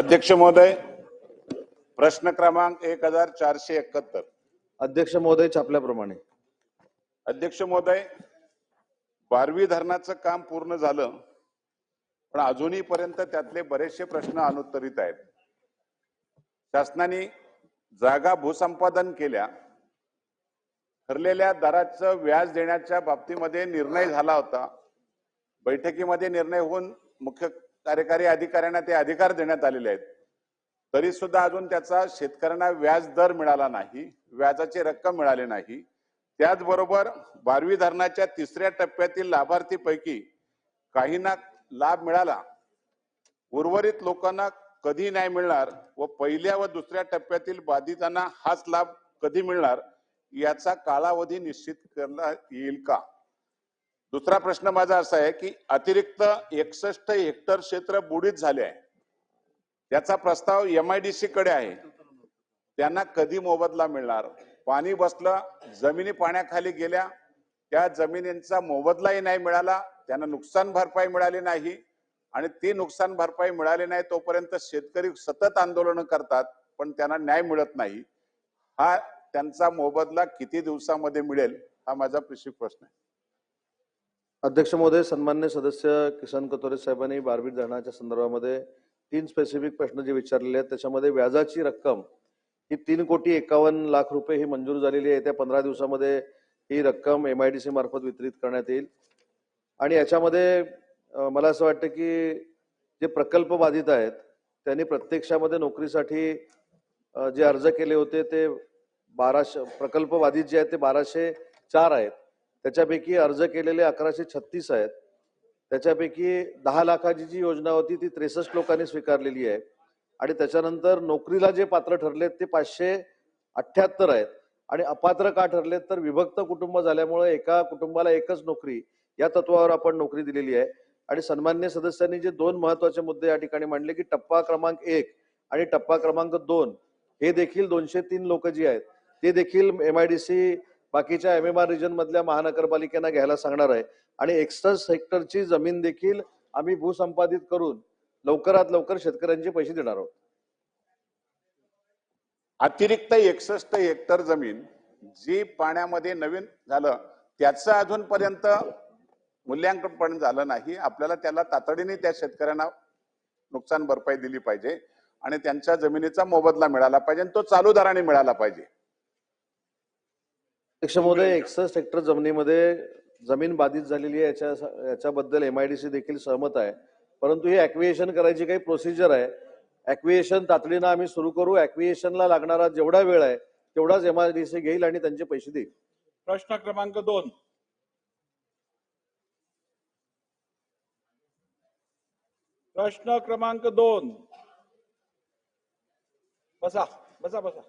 अध्यक्ष महोदय प्रश्न क्रमांक एक हजार चारशे एकाहत्तर. अध्यक्ष महोदय छापल्याप्रमाणे. अध्यक्ष महोदय बारवी धरणाचं काम पूर्ण झालं पण अजूनही पर्यंत त्यातले बरेचसे प्रश्न अनुत्तरित आहेत. शासनाने जागा भूसंपादन केल्या ठरलेल्या दराचं व्याज देण्याच्या बाबतीमध्ये निर्णय झाला होता. बैठकीमध्ये निर्णय होऊन मुख्य कार्यकारी अधिकाऱ्यांना ते अधिकार देण्यात आलेले आहेत. तरी सुद्धा अजून त्याचा शेतकऱ्यांना व्याज दर मिळाला नाही व्याजाची रक्कम मिळाली नाही. त्याचबरोबर बारवी धरणाच्या तिसऱ्या टप्प्यातील लाभार्थीपैकी काहींना लाभ मिळाला. उर्वरित लोकांना कधी नाही मिळणार व पहिल्या व दुसऱ्या टप्प्यातील बाधितांना हाच लाभ कधी मिळणार याचा कालावधी निश्चित करता येईल का? दुसरा प्रश्न माझा असा आहे की अतिरिक्त एकसष्ट हेक्टर क्षेत्र बुडीत झाले आहे. त्याचा प्रस्ताव एम आयडीसी कडे आहे. त्यांना कधी मोबदला मिळणार? पाणी बसलं जमिनी पाण्याखाली गेल्या त्या जमिनींचा मोबदलाही नाही मिळाला त्यांना नुकसान भरपाई मिळाली नाही आणि ती नुकसान भरपाई मिळाली नाही तोपर्यंत शेतकरी सतत आंदोलन करतात पण त्यांना न्याय मिळत नाही. हा त्यांचा मोबदला किती दिवसामध्ये मिळेल हा माझा कृषी प्रश्न आहे. अध्यक्ष महोदय सन्मान्य सदस्य किसन कतोरे साहेबांनी बारबीर धरणाच्या संदर्भामध्ये तीन स्पेसिफिक प्रश्न जे विचारलेले आहेत त्याच्यामध्ये व्याजाची रक्कम ही तीन कोटी एकावन्न लाख रुपये ही मंजूर झालेली आहे. त्या पंधरा दिवसामध्ये ही रक्कम एम आय डी मार्फत वितरित करण्यात येईल. आणि याच्यामध्ये मला असं वाटतं की जे प्रकल्प बाधित आहेत त्यांनी प्रत्यक्षामध्ये नोकरीसाठी जे अर्ज केले होते ते बाराशे प्रकल्प बाधित जे आहेत ते बाराशे चार आहेत. त्याच्यापैकी अर्ज केलेले अकराशे छत्तीस आहेत. त्याच्यापैकी दहा लाखाची जी योजना होती ती त्रेसष्ट लोकांनी स्वीकारलेली आहे. आणि त्याच्यानंतर नोकरीला जे पात्र ठरलेत ते पाचशे अठ्ठ्याहत्तर आहेत. आणि अपात्र का ठरलेत तर विभक्त कुटुंब झाल्यामुळे एका कुटुंबाला एकच नोकरी या तत्वावर आपण नोकरी दिलेली आहे. आणि सन्मान्य सदस्यांनी जे दोन महत्त्वाचे मुद्दे या ठिकाणी मांडले की टप्पा क्रमांक एक आणि टप्पा क्रमांक दोन हे देखील दोनशे तीन लोक जी आहेत ते देखील एम आय डी सी बाकीच्या एम एम आर रिजन मधल्या महानगरपालिकेना घ्यायला सांगणार आहे. आणि एक्स्ट्रा सेक्टरची जमीन देखील आम्ही भूसंपादित करून लवकरात लवकर शेतकऱ्यांचे पैसे देणार आहोत. अतिरिक्त एकसष्ट हेक्टर जमीन जी पाण्यामध्ये नवीन झालं त्याचं अजूनपर्यंत मूल्यांकन पण झालं नाही. आपल्याला त्याला तातडीने त्या शेतकऱ्यांना नुकसान भरपाई दिली पाहिजे आणि त्यांच्या जमिनीचा मोबदला मिळाला पाहिजे आणि तो चालू दराने मिळाला पाहिजे. महोदय एकसष्ट हेक्टर जमिनीमध्ये जमीन बाधित झालेली आहे याच्या याच्याबद्दल एमआयडीसी देखील सहमत आहे. परंतु ही ऍक्विएशन करायची काही प्रोसिजर आहे. ऍक्विएशन तातडीनं आम्ही सुरू करू. ऍक्विएशनला लागणारा जेवढा वेळ आहे तेवढाच एमआयडीसी घेईल आणि त्यांचे पैसे देईल. प्रश्न क्रमांक दोन. प्रश्न क्रमांक दोन. बसा बसा बसा.